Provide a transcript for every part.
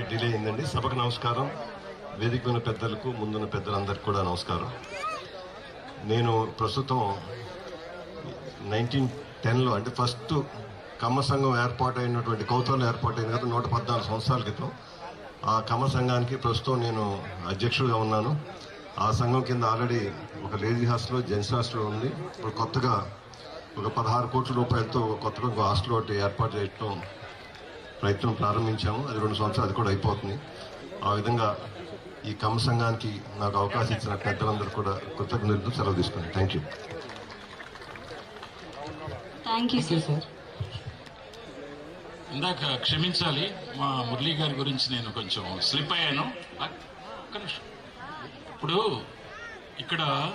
Sorry delay అయిందండి. సభకు నమస్కారం. వేదిక ఉన్న పెద్దలకు ముందున్న పెద్దలందరికీ కూడా నమస్కారం. నేను ప్రస్తుతం నైన్టీన్ టెన్లో అంటే ఫస్ట్ కమ్మ సంఘం ఏర్పాటు అయినటువంటి కౌతల్లో ఏర్పాటు కదా నూట పద్నాలుగు సంవత్సరాల క్రితం. ఆ కమ్మ సంఘానికి ప్రస్తుతం నేను అధ్యక్షుడిగా ఉన్నాను. ఆ సంఘం కింద ఆల్రెడీ ఒక లేడీ హాస్టల్ జెంట్స్ హాస్టల్ ఉంది. ఇప్పుడు కొత్తగా ఒక పదహారు కోట్ల రూపాయలతో కొత్తగా ఒక హాస్టల్ ఒకటి ఏర్పాటు చేయటం ప్రయత్నం ప్రారంభించాము. అది రెండు సంవత్సరాలు అది కూడా అయిపోతుంది. ఆ విధంగా ఈ కమ్మ సంఘానికి నాకు అవకాశం ఇచ్చిన పెద్దలందరూ కూడా కృతజ్ఞతలు సెలవు తీసుకున్నాను. Thank you thank you sir ఇందాక క్షమించాలి. మా మురళీ గారి గురించి నేను కొంచెం స్లిప్ అయ్యాను. అ- ఒక్క నిమిషం. ఇప్పుడు ఇక్కడ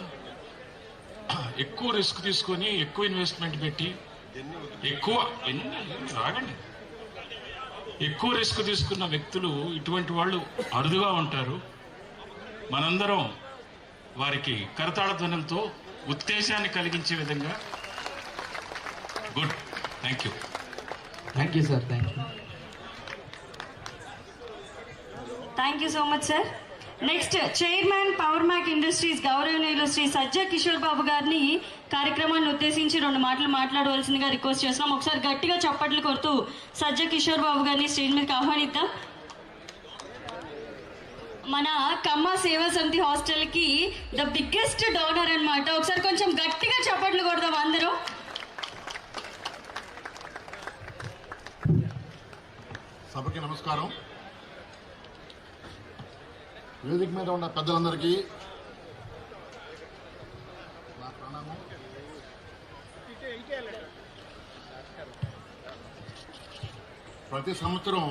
ఎక్కువ రిస్క్ తీసుకొని ఎక్కువ ఇన్వెస్ట్మెంట్ పెట్టి ఎక్కువ ఎన్ని? రాగండి. ఎక్కువ రిస్క్ తీసుకున్న వ్యక్తులు ఇటువంటి వాళ్ళు అరుదుగా ఉంటారు. మనందరం వారికి కరతాళ ధ్వనులతో ఉత్తేజాన్ని కలిగించే విధంగా good. Thank you thank you sir thank you thank you so much sir next chairman power mac industries గౌరవనీయులు శ్రీ సజ్జ కిషోర్ బాబు గారిని కార్యక్రమాన్ని ఉద్దేశించి రెండు మాటలు మాట్లాడవలసిందిగా రిక్వెస్ట్ చేస్తున్నాం. ఒకసారి గట్టిగా చప్పట్లు కొడుతూ సజ్జ కిషోర్ బాబు గారిని స్టేజ్ మీదకి ఆహ్వానిద్దాం. మన కమ్మ సేవా సమితి హాస్టల్కి ద బిగ్గెస్ట్ డోనర్ అనమాట ఒకసారి కొంచెం గట్టిగా చప్పట్లు కొడదాం అందరూ. సభకి నమస్కారం. వేదిక మీద ఉన్న పెద్దలందరికీ నా ప్రణామం. ప్రతి సంవత్సరం